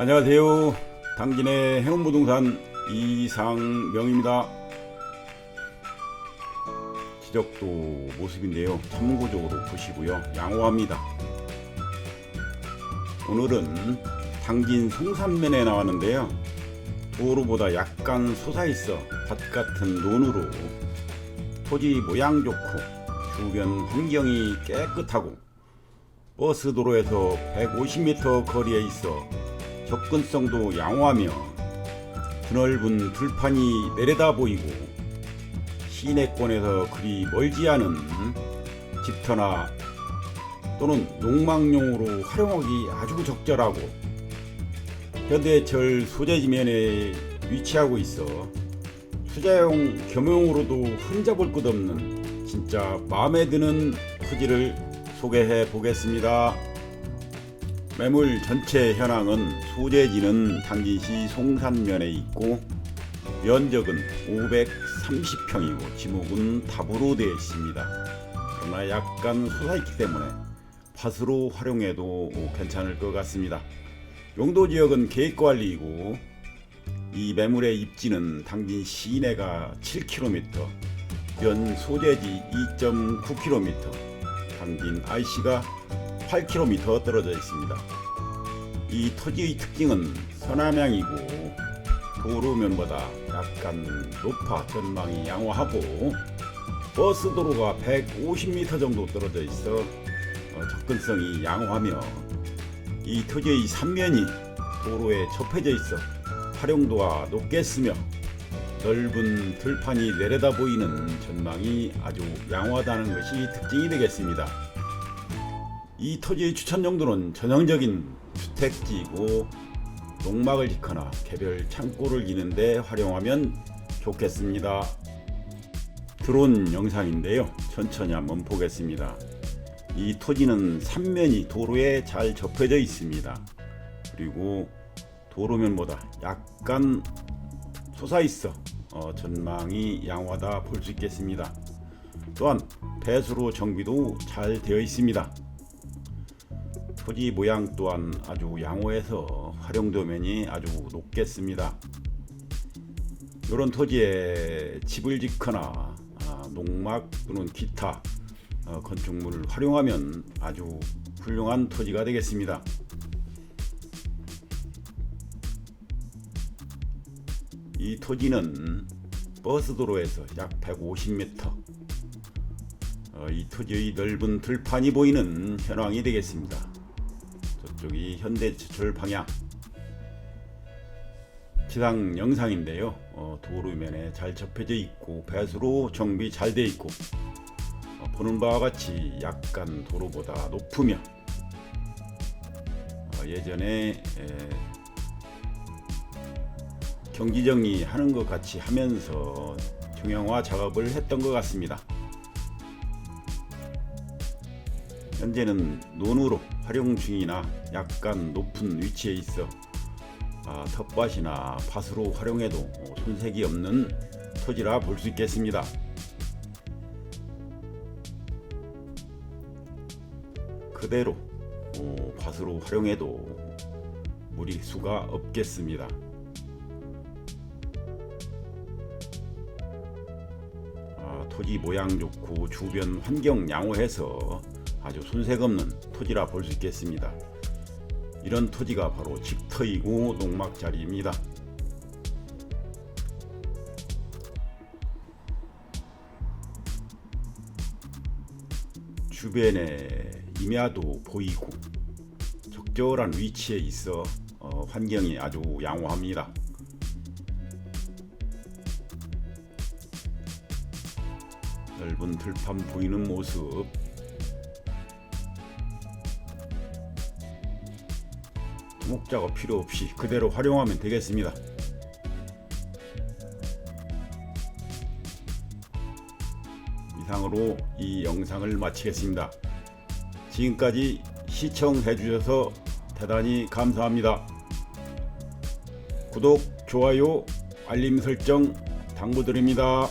안녕하세요. 당진의 행운부동산 이상명입니다. 지적도 모습인데요. 참고적으로 보시고요. 양호합니다. 오늘은 당진 송산면에 나왔는데요. 도로보다 약간 솟아있어 밭 같은 논으로 토지 모양 좋고 주변 환경이 깨끗하고 버스 도로에서 150m 거리에 있어 접근성도 양호하며 드넓은 들판이 내려다 보이고 시내권에서 그리 멀지 않은 집터나 또는 농막용으로 활용하기 아주 적절하고 현대철 소재지면에 위치하고 있어 투자용 겸용으로도 흠잡을 것 없는 진짜 마음에 드는 토지를 소개해 보겠습니다. 매물 전체 현황은 소재지는 당진시 송산면에 있고 면적은 530평이고 지목은 답으로 되어 있습니다. 그러나 약간 솟아있기 때문에 밭으로 활용해도 괜찮을 것 같습니다. 용도 지역은 계획관리이고 이 매물의 입지는 당진 시내가 7km, 면 소재지 2.9km, 당진 IC가 8km 떨어져 있습니다. 이 토지의 특징은 서남향이고 도로면보다 약간 높아 전망이 양호하고 버스 도로가 150m 정도 떨어져 있어 어, 접근성이 양호하며 이 토지의 삼면이 도로에 접해져 있어 활용도가 높겠으며 넓은 들판이 내려다 보이는 전망이 아주 양호하다는 것이 특징이 되겠습니다. 이 토지의 추천 용도는 전형적인 주택지이고 농막을 짓거나 개별 창고를 기는데 활용하면 좋겠습니다. 드론 영상인데요. 천천히 한번 보겠습니다. 이 토지는 삼면이 도로에 잘 접혀져 있습니다. 그리고 도로면보다 약간 솟아 있어 어, 전망이 양호하다 볼 수 있겠습니다. 또한 배수로 정비도 잘 되어 있습니다. 토지 모양 또한 아주 양호해서 활용도면이 아주 높겠습니다. 이런 토지에 집을 짓거나 아, 농막 또는 기타 어, 건축물을 활용하면 아주 훌륭한 토지가 되겠습니다. 이 토지는 버스 도로에서 약 150m 어, 이 토지의 넓은 들판이 보이는 현황이 되겠습니다. 저쪽이 현대철 방향 지상 영상인데요. 어, 도로면에 잘 접혀져 있고 배수로 정비 잘 돼 있고 어, 보는 바와 같이 약간 도로보다 높으며 어, 예전에 에, 경지정리 하는 것 같이 하면서 중형화 작업을 했던 것 같습니다. 현재는 논으로 활용 중이나 약간 높은 위치에 있어 아, 텃밭이나 밭으로 활용해도 어, 손색이 없는 토지라 볼 수 있겠습니다. 그대로 어, 밭으로 활용해도 무리수가 없겠습니다. 아, 토지 모양 좋고 주변 환경 양호해서 아주 손색 없는 토지라 볼 수 있겠습니다. 이런 토지가 바로 집터이고 농막자리입니다. 주변에 임야도 보이고 적절한 위치에 있어 어, 환경이 아주 양호합니다. 넓은 들판 보이는 모습 목자가 필요 없이 그대로 활용하면 되겠습니다. 이상으로 이 영상을 마치겠습니다. 지금까지 시청해 주셔서 대단히 감사합니다. 구독, 좋아요, 알림 설정 당부드립니다.